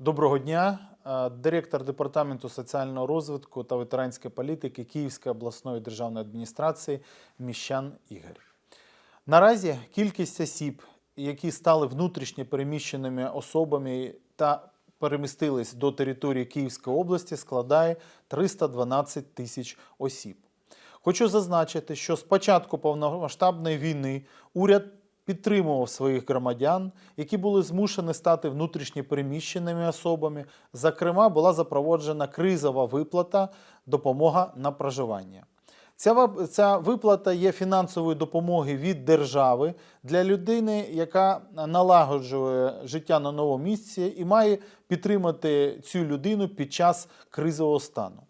Доброго дня. Е, Директор департаменту соціального розвитку та ветеранської політики Київської обласної державної адміністрації Міщан Ігор. Наразі кількість осіб, які стали внутрішньо переміщеними особами та перемістились до території Київської області, складає 312 тисяч осіб. Хочу зазначити, що з початку повномасштабної війни уряд підтримував своїх громадян, які були змушені стати внутрішньо переміщеними особами. Зокрема, була запроваджена кризова виплата допомога на проживання. Ця, ця виплата є фінансовою допомогою від держави для людини, яка налагоджує життя на новому місці і має підтримати цю людину під час кризового стану.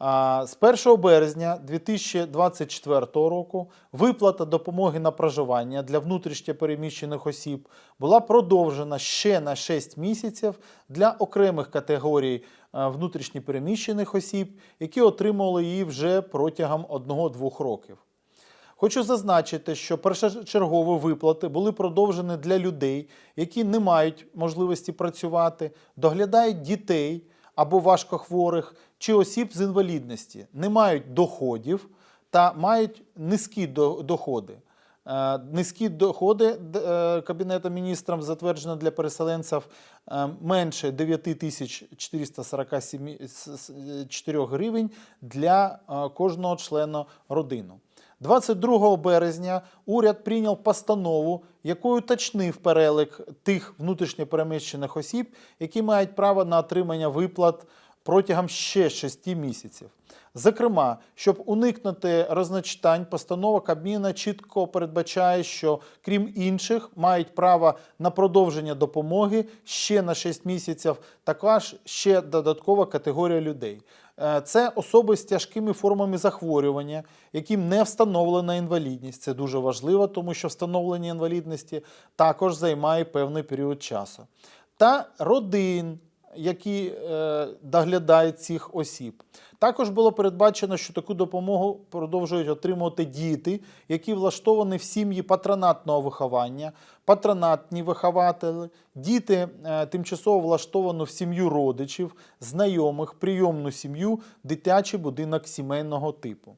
З 1 березня 2024 року виплата допомоги на проживання для внутрішньо переміщених осіб була продовжена ще на 6 місяців для окремих категорій е, внутрішньо переміщених осіб, які отримали її вже протягом 1-2 років. Хочу зазначити, що першочергові виплати були продовжені для людей, які не мають можливості працювати, доглядають дітей або важкохворих чи осіб з інвалідності, не мають доходів та мають низькі до- доходи. Е, Низькі доходи е, Кабінету міністрів затверджено для переселенців е, менше 9444 гривень для кожного члена родини. 22 березня уряд прийняв постанову, якою уточнив перелик тих внутрішньопереміщених осіб, які мають право на отримання виплат протягом ще 6 місяців. Зокрема, щоб уникнути розночитань, постанова Кабміна чітко передбачає, що крім інших, мають право на продовження допомоги ще на 6 місяців, також ще додаткова категорія людей. Е, Це особи з тяжкими формами захворювання, яким не встановлена інвалідність. Це дуже важливо, тому що встановлення інвалідності також займає певний період часу. Та родин, які е, доглядають цих осіб. Також було передбачено, що таку допомогу продовжують отримувати діти, які влаштовані в сім'ї патронатного виховання, патронатні вихователі, діти е, тимчасово влаштовані в сім'ю родичів, знайомих, прийомну сім'ю, дитячий будинок сімейного типу.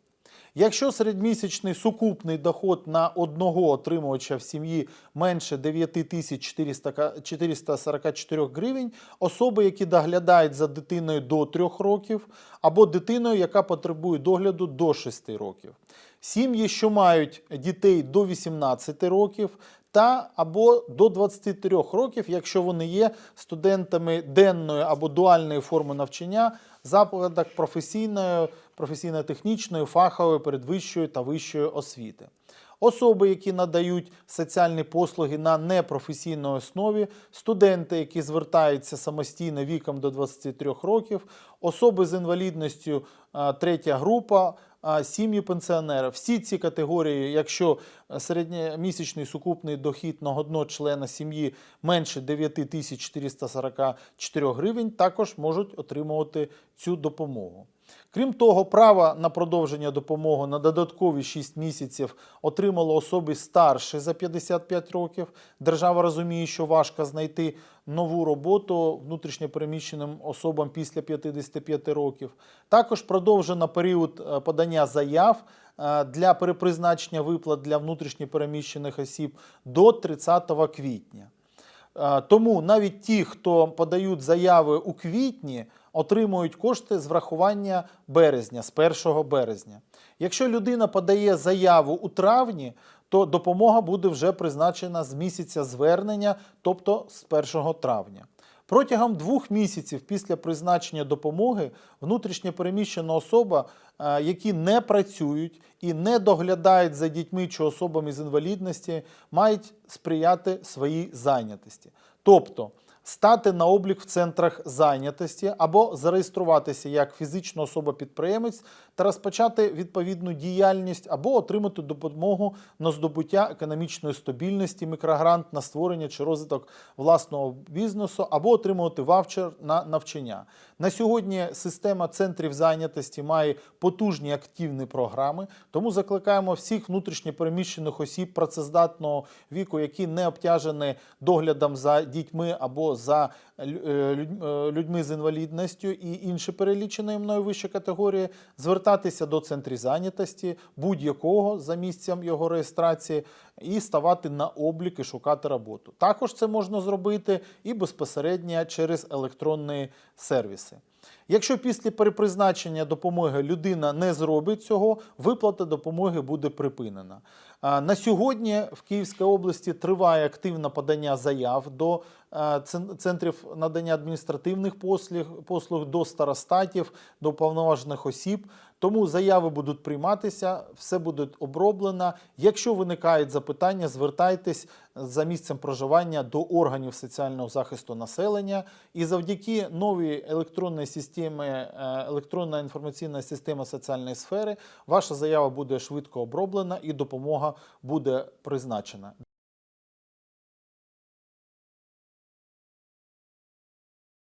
Якщо середмісячний сукупний доход на одного отримувача в сім'ї менше 9444 гривень, особи, які доглядають за дитиною до 3 років, або дитиною, яка потребує догляду до 6 років. Сім'ї, що мають дітей до 18 років, та або до 23 років, якщо вони є студентами денної або дуальної форми навчання закладах професійної, професійно-технічної, фахової, передвищої та вищої освіти. Особи, які надають соціальні послуги на непрофесійній основі, студенти, які звертаються самостійно віком до 23 років, особи з інвалідністю третя група, сім'ї пенсіонерів. Всі ці категорії, якщо середньомісячний сукупний дохід на одного члена сім'ї менше 9444 гривень, також можуть отримувати цю допомогу. Крім того, право на продовження допомоги на додаткові 6 місяців отримало особи старші за 55 років. Держава розуміє, що важко знайти нову роботу внутрішньопереміщеним особам після 55 років. Також продовжено період е, подання заяв е, для перепризначення виплат для внутрішньопереміщених осіб до 30 квітня. Е, Тому навіть ті, хто подають заяви у квітні, отримують кошти з врахування березня, з 1 березня. Якщо людина подає заяву у травні, то допомога буде вже призначена з місяця звернення, тобто з 1 травня. Протягом двох місяців після призначення допомоги внутрішньопереміщена особа, е, які не працюють і не доглядають за дітьми чи особами з інвалідності, мають сприяти своїй зайнятості. Тобто стати на облік в центрах зайнятості або зареєструватися як фізична особа-підприємець та розпочати відповідну діяльність або отримати допомогу на здобуття економічної стабільності, мікрогрант на створення чи розвиток власного бізнесу, або отримувати вавчер на навчання. На сьогодні система центрів зайнятості має потужні активні програми, тому закликаємо всіх внутрішньопереміщених осіб працездатного віку, які не обтяжені доглядом за дітьми або за е, е, людьми з інвалідністю і інші перелічені мною вище категорії, звертатися до центрів зайнятості будь-якого за місцем його реєстрації і ставати на облік і шукати роботу. Також це можна зробити і безпосередньо через електронні сервіси. Якщо після перепризначення допомоги людина не зробить цього, виплата допомоги буде припинена. На сьогодні в Київській області триває активне подання заяв до центрів надання адміністративних послуг, послуг до старостатів, до повноважених осіб. Тому заяви будуть прийматися, все буде оброблено. Якщо виникають запитання, звертайтесь за місцем проживання до органів соціального захисту населення. І завдяки новій електронній системі, е, електронна інформаційна система соціальної сфери, ваша заява буде швидко оброблена і допомога буде призначена.